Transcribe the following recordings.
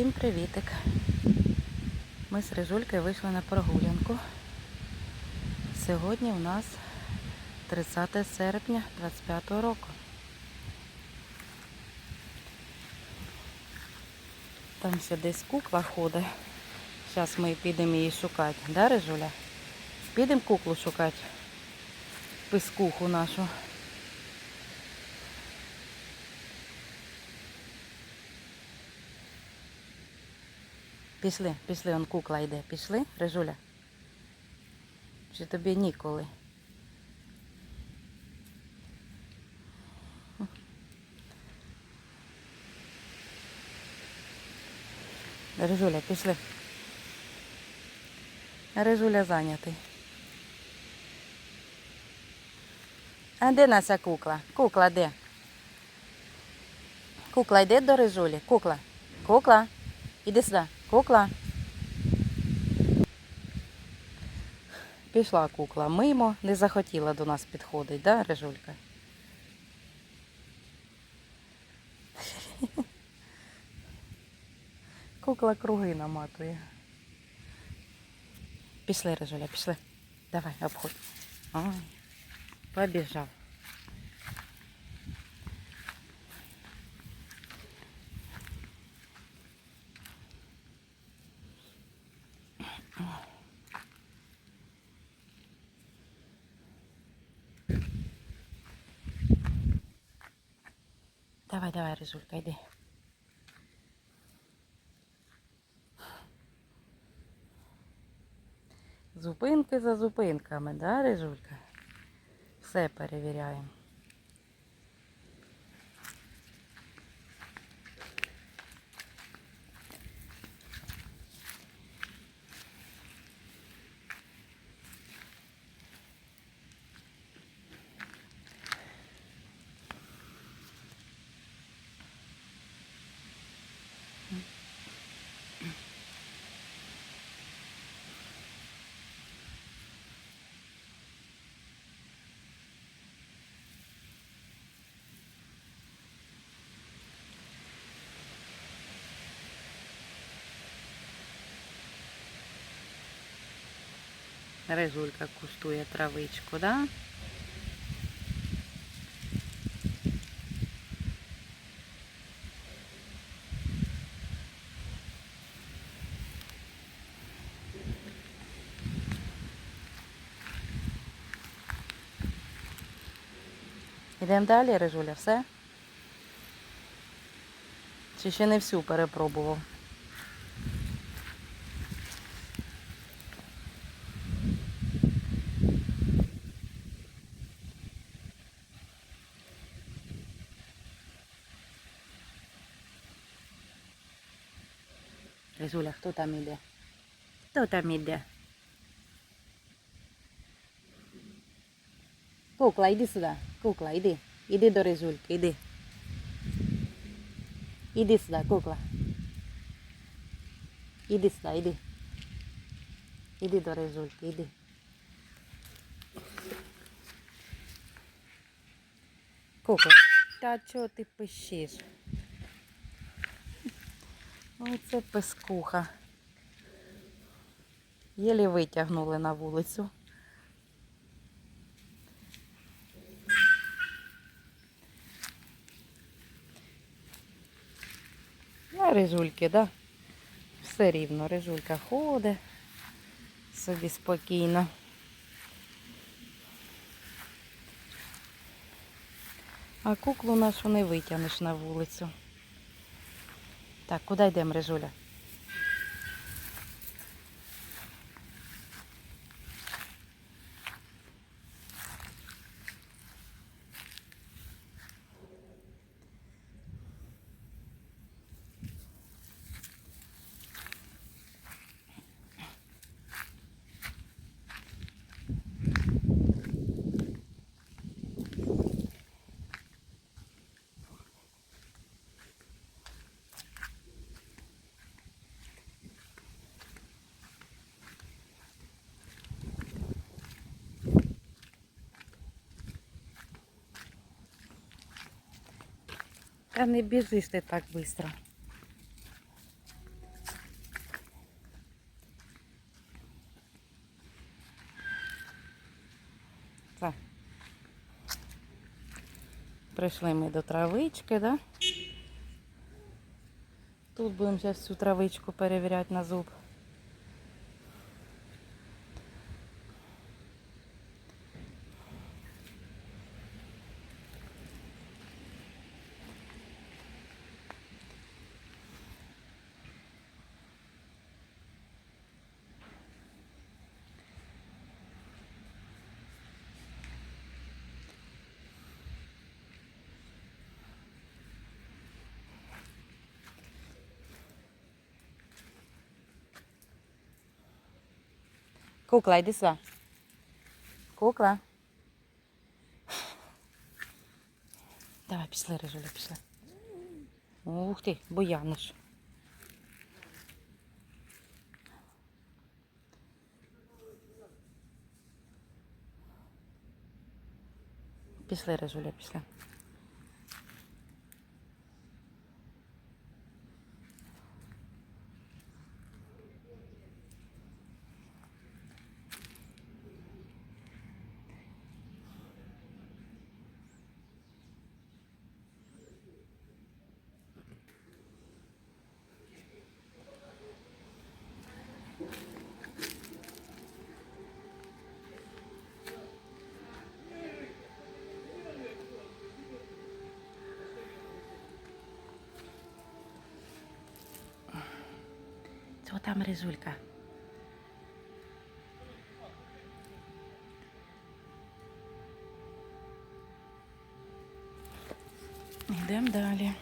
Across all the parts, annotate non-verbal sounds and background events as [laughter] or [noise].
Всім привітик. Ми з Рижулькою вийшли на прогулянку. Сьогодні у нас 30 серпня 25 року. Там ще десь кукла ходить. Зараз ми підемо її шукати. Да, Рижуля? Підемо куклу шукати. Пискуху нашу. Пішли, пішли, он кукла йде. Пішли, Рижуля? Чи тобі ніколи? Рижуля, пішли. Рижуля зайнятий. А де наша кукла? Кукла де? Кукла йде до Рижулі? Кукла. Кукла. Іди сюди. Кукла. Пішла кукла мимо, не захотіла до нас підходити, да, Рижулька? [laughs] Кукла круги наматує. Пішли, Рижуля, пішли. Давай, обходь. Ой, побіжав. Давай, давай, Рижулька, йди. Зупинки за зупинками, да, Рижулька? Все перевіряємо. Рижулька куштує травичку, да? Йдемо далі, Рижуля, все? Чи ще не всю перепробував? Рижуля, хто там іде? Хто там іде? Кукла, йди сюди. Кукла, йди. Іди до Рижульки, йди. Іди сюди, кукла. Іди сюди, іди. Іди до Рижульки, іди. Кукла. Та чого ти пищиш? Оце пескуха. Єлі витягнули на вулицю. А рижульки, да? Все рівно, рижулька ходить собі спокійно. А куклу нашу не витягнеш на вулицю. Так, куди йдемо, Рижуля? Та не біжиш ти так швидко. Так. Прийшли ми до травички, да? Тут будемо зараз всю травичку перевіряти на зуб. Кукла, йди сюди. Кукла. Давай, пішли, Рижуля, пішли. Ух ти, буяниш. Пішли, Рижуля, пішли. Що там Рижулька? Йдемо далі.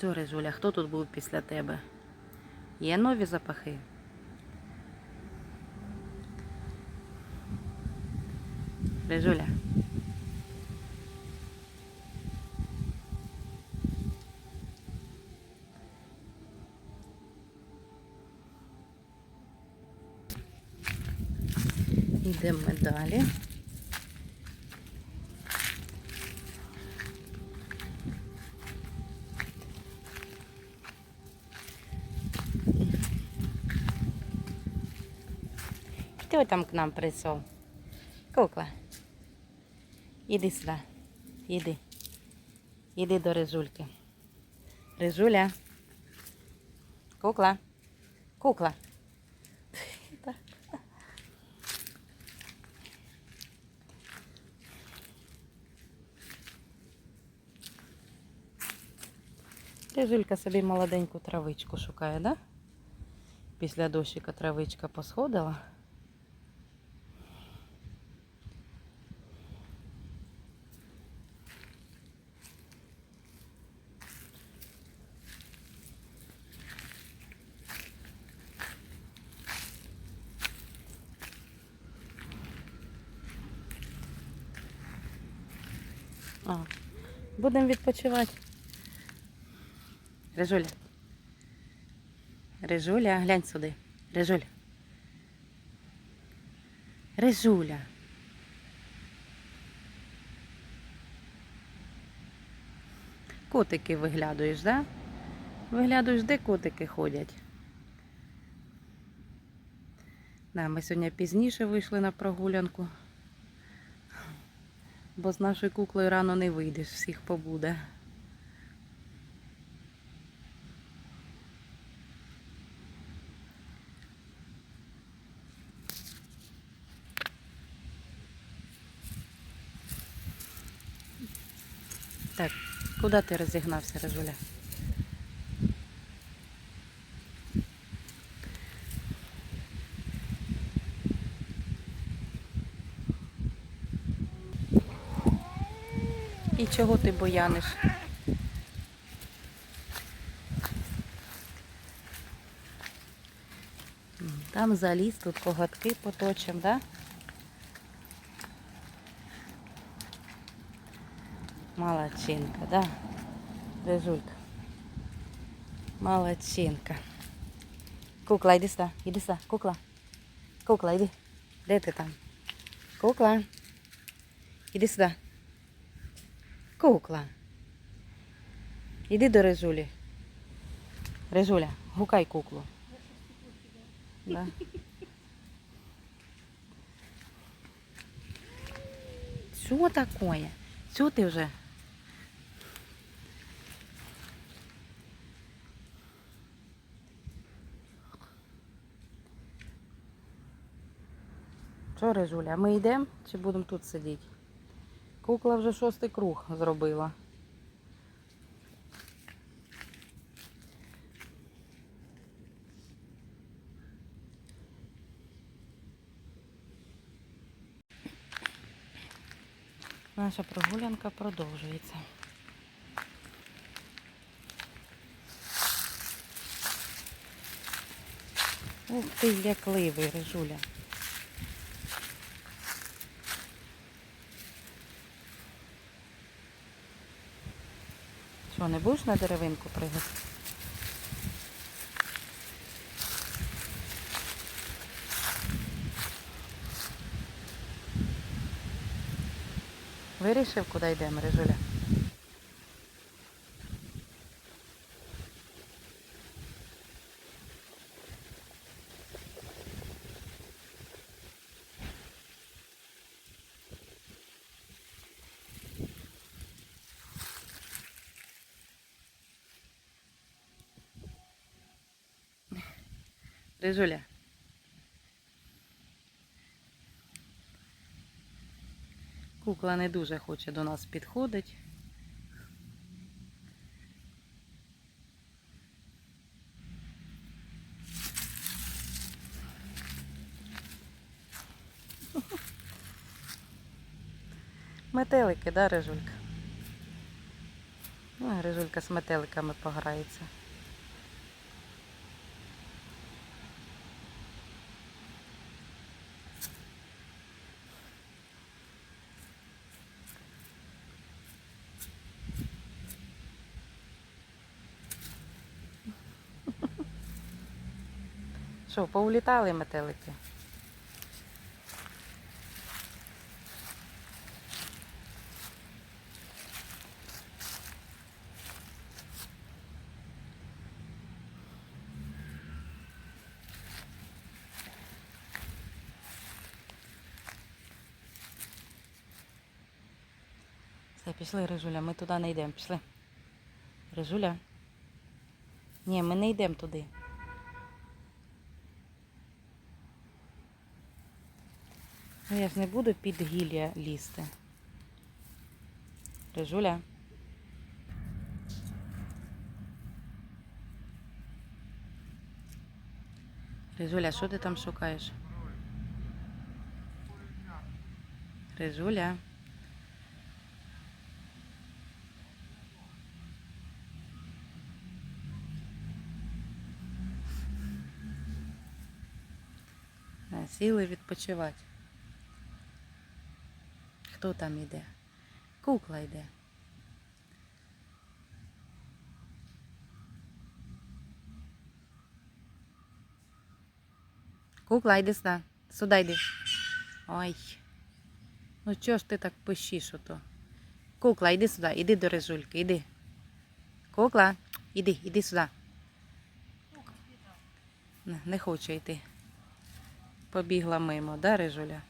Що, Рижуля, хто тут був після тебе? Є нові запахи? Рижуля. Йдемо далі. Хто там к нам прийшов? Кукла. Іди сюди. Іди. Іди до Рижульки. Рижуля. Кукла. Кукла. Рижулька собі молоденьку травичку шукає, да? Після дощика травичка посходила. А, будемо відпочивати. Рижуля. Рижуля, глянь сюди. Рижуля. Рижуля. Котики виглядуєш, да? Виглядуєш, де котики ходять. Да, ми сьогодні пізніше вийшли на прогулянку. Бо з нашою куклою рано не вийдеш, всіх побуде. Так, куди ти розігнався, Режуля? І чого ти бояниш? Там заліз, тут коготки поточим, да? Молодчинка, да? Рижулька. Молодчинка. Кукла, йди сюди, іди сюди, кукла. Кукла, йди. Де ти там? Кукла. Іди сюди. Кукла. Іди до Рижулі. Рижуля, гукай куклу. Да. Що такое? Що ти вже? Що, Рижуля, ми йдемо чи будемо тут сидіти? Кукла вже шостий круг зробила. Наша прогулянка продовжується. Ух ти, лякливий, Рижуля. Що, не будеш на деревинку пригати? Вирішив, куди йде Рижуля? Рижуля. Кукла не дуже хоче до нас підходить. Метелики, да, Рижулька? Ну, Рижулька з метеликами пограється. Що, поулітали метелики? Все, пішли, Рижуля, ми туди не йдемо, пішли. Рижуля. Ні, ми не йдемо туди. Ну я ж не буду під гілля лізти. Рижуля. Рижуля, що ти там шукаєш? Рижуля. Сіли відпочивати. Хто там іде? Кукла йде. Кукла, йди сюди. Сюди йди. Ой. Ну чого ж ти так пищиш ото? Кукла, йди сюди, іди до Рижульки, іди. Кукла, іди, іди сюди. Не, не хоче йти. Побігла мимо, да, Рижуля?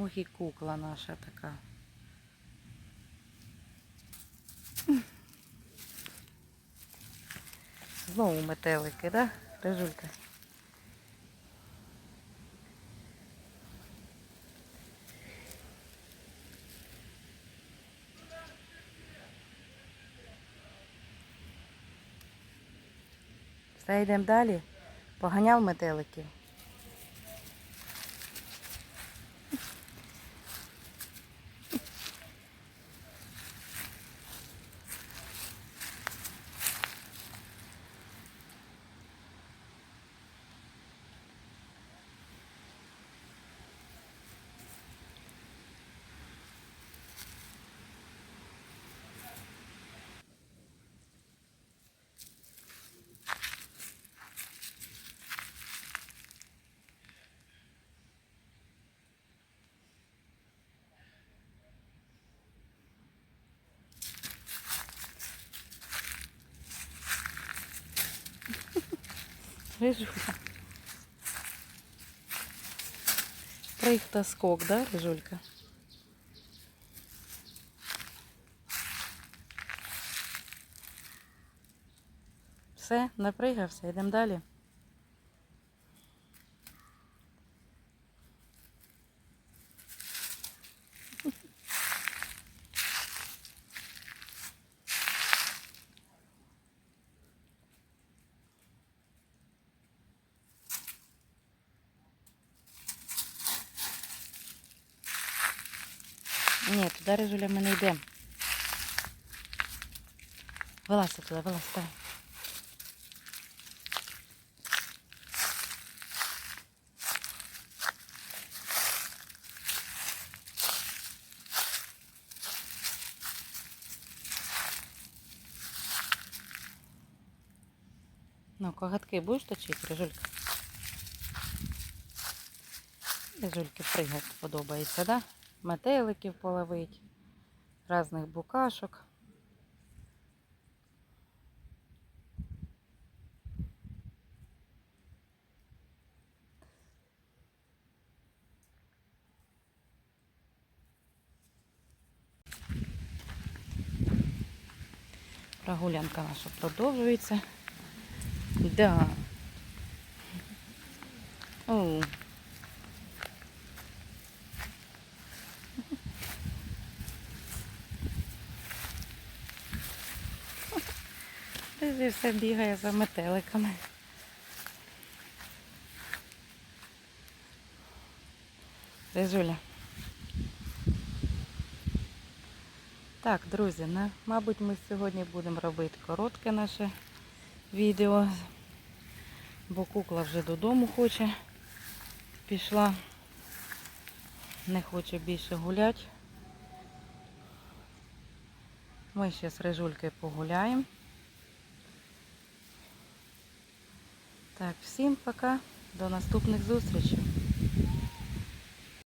Ох і кукла наша така. Знову метелики, да, Рижулька? Все, йдемо далі. Поганяв метеликів. Рижулька. Прыг та скок, да, Рыжулька? Все, напригався, йдемо далі. Ні, туди Рижуля ми не йдемо. Вилазь туди, вилазь, давай. Ну, коготки будеш точити, Рижулька? Рижульки пригати подобається, да? Метеликів половить, різних букашок. Прогулянка наша продовжується. Да. О. Ти все бігає за метеликами. Рижуля. Так, друзі, на, мабуть, ми сьогодні будемо робити коротке наше відео, бо кукла вже додому хоче. Пішла, не хоче більше гуляти. Ми ще з Рижулькою погуляємо. Так, всім пока, до наступних зустрічей.